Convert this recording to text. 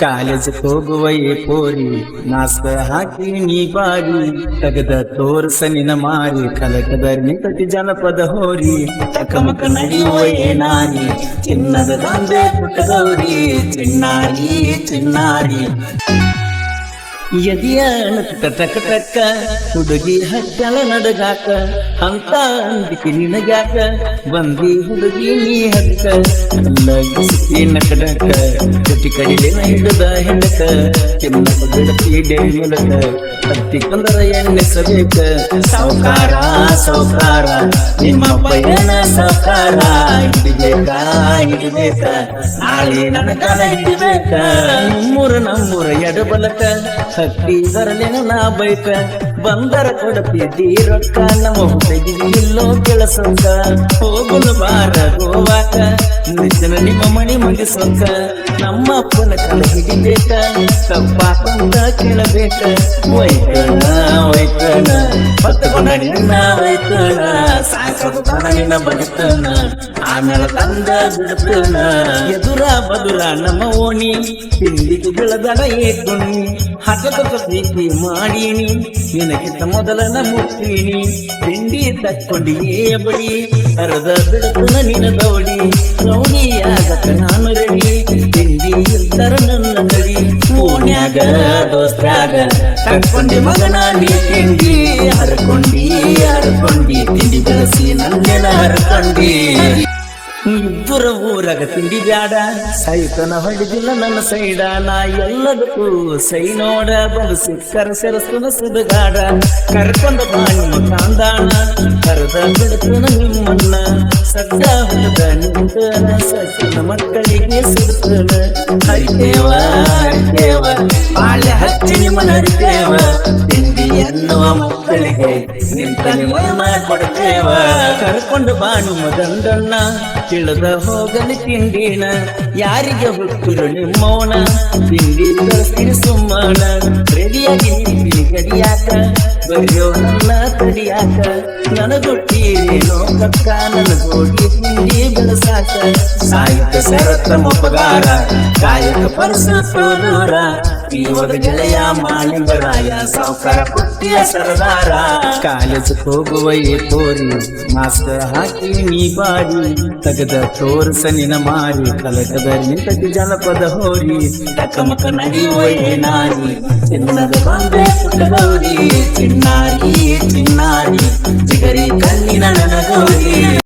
College ಹೋಗುವ ಪೋರಿ mask ಹಾಕಿ ನೀ ಬಾರಿ, ತಗದ ತೋರ್ಸ ನಿನ ಮಾರಿ, ಕಲಕದ ನಿಕಟಿ ಜನಪದ ಹೋರಿ. ತಕಮಕ ನಡೆಯುವ ಏ ನಾರಿ ಚಿನ್ನದ ದಂಬೆ ಪುಟ್ಟಗೌರಿ ಚಿನ್ನಾರಿ ಚಿನ್ನಾರಿ. ಎದಿಯ ಟಕ ಟಕ ಟಕ, ಹುಡುಗಿ ಹಕ್ಕಲ ನಡಗಾಕ ಅಂತ ಅಂದಿಕೆ ನಿನಗ್ಯಾಕ, ಬಂದಿ ಹುಡುಗಿ ನೀ ಹಕ್ಕ. ಲಗಿಸಿ ಕಡಕ ಕಟಿ ಕಡಿಲಿನ ಹಿಡಿದ ಹೆಂಡಕ ಚಿನ್ನದ ಬಿಡತಿ ಮೂಲಕ, ಹತ್ತಿ ಕೊಂದರ ಎಣ್ಣೆಸಬೇಕ ಸಾವುಕಾರ ನಿಮ್ಮ ಪಯಣ ಸಾವುಕಾರ, ಹಿಡಿಬೇಕ ಹಿಡಿಬೇಕ, ನಾಳೆ ನನ್ನ ಕಾಲ ಹಿಡಿಬೇಕ. ನಮ್ಮೂರ ನಮ್ಮೂರ ಎಡಬಲಕ, ಹತ್ತಿ ಬರಲೇನ ನಾ ಬೈಕ. ಬಂದರ ಕೊಡತಿದ್ದಿ ರೊಕ್ಕ ನಮ್ಮ ಹುಡುಗಿ ಇಲ್ಲೋ ಕೆಲಸಕ್ಕ ಹೋಗುಲು ಬಾರ ಗೋವಾಕ. ನಿಜನ ನಿಮ್ಮ ಮಣಿ ಮುಗಿಸೋಕ ನಮ್ಮ ಅಪ್ಪನ ಕಲ ಹಿಡಿಬೇಕ. ತಪ್ಪಾಕೊಂಡ ಕೇಳಬೇಕ. ವೈಕಣ ವೈಕಣ ಹೊತ್ತಕೊಂಡ ನಿನ್ನ ನಿನ್ನ ಬದುಕನ ಆಮೇಲೆ ತಂದ ಬಿಡ್ತನ ಎದುರ ಬದುರ ನಮ್ಮ ಓಣಿ ತಿಂಡಿಗೆ ಬೆಳೆದಡ ಏಕುಣಿ ಹಸದ ಪ್ರೀತಿ ಮಾಡೀನಿ, ನಿನಗಿಂತ ಮೊದಲನ ಮುಟ್ಟೀನಿ. ತಿಂಡಿ ತಕ್ಕೊಂಡಿಯೇ ಬಡಿ ಅರದ ಬಿಡತನ ನಿನ ದೌಡಿ ರೌಡಿಯಾಗಕ ನಾನು ರೆಡಿ, ತಿಂಡಿ ಇಲ್ದರ ನನ್ನ ಗಡಿ ಓಣ್ಯಾಗ ದೋಸ್ತ್ಯಾಗ, ತಕ್ಕೊಂಡಿ ಮಗನ ತಿಂಡಿ. ಹರ್ಕೊಂಡಿ ಹರ್ಕೊಂಡಿ, ತಿಂಡಿ ಬೆಳೆಸಿ ನನ್ನೆನ ಹರ್ಕೊಂಡಿ. ಇಬ್ಬರ ಊರಾಗ ತಿಂಡಿ ಬ್ಯಾಡ. ಸೈತನ ಹೊಡಿದಿಲ್ಲ ನನ್ನ ಸೈಡ. ನಾ ಎಲ್ಲದಕ್ಕೂ ಸೈ ನೋಡ. ಬಂದು ಸಿಕ್ಕರ ಸೆರಸ್ತನ ಸುಡುಗಾಡ ಕರ್ಕೊಂಡ ಬಾಣಿ ಕಾಂದಾಣ. ಕರೆದ ಬಿಡುತ್ತನ ನಿಮ್ಮನ್ನ. ಸದ್ದ ಹೊಡೆದ ನಿಂತನ ಸಚಿನ ಮಕ್ಕಳಿಗೆ ಸುಡ್ತನ ಹರಿತೇವ ಹರಿತೇವ, ಬಾಳೆ ಹಚ್ಚಿ ನಿಮ್ಮನ ಹರಿತೇವ ಎನ್ನುವ ಮಕ್ಕಳಿಗೆ ನಿಂತ ನಿಮ್ಮ ಕೊಡ್ತೇವ ಕರ್ಕೊಂಡು ಬಾಣು ಮದಂಡಣ್ಣ ತಿಳಿದ ಹೋಗಲಿ ತಿಂಡಿನ. ಯಾರಿಗೆ ಹುಟ್ಟಿರು ನಿಮ್ಮೋಣ, ತಿಂಡಿ ತರಿಸ್ತೀನಿ ಸುಮ್ಮನ ರೆಡಿಯಾಗಿ ಗಡಿಯಾಕ ಬರೆಯೋ ನನ್ನ ತಡಿಯಾಕ. ನನಗೊಟ್ಟಿ ಲೋಕಕ್ಕ ನನಗೋಡಿ ತಿಂಡಿ ಬೆಳಸಾಕ. ಸಾಹಿತ್ಯ ಸರತ್ರ ಮೊಪಗಾರ ಕಾಯಕ ಪರಸ ದೂರ ಗೆಳೆಯ ಮಾಲಿಂಗರಾಯ ಸಾವುಕಾರ ಪುಟ್ಟಿಯ ಸರದಾರ ಕಾಲೇಜ್ ಹೋಗುವ ತೋರಿ ಮಾಸ್ಕ ಹಾಕಿ ನೀ ಬಾರಿ. ತಗದ ತೋರ್ಸ ನಿನ ಮಾರಿ, ಕಲಕದ ನಿಂತತಿ ಜನಪದ ಹೋರಿ. ತಕಮಕ ನಡೆಯುವ ನಾರಿ ಚಿನ್ನದ ಬಂದೆ ಪುಟ್ಟಗೌರಿ. ಚಿನ್ನಾರಿ ಚಿನ್ನಾರಿ ಚಿಗರಿ ಕಣ್ಣಿನ ನನಗೌರಿ.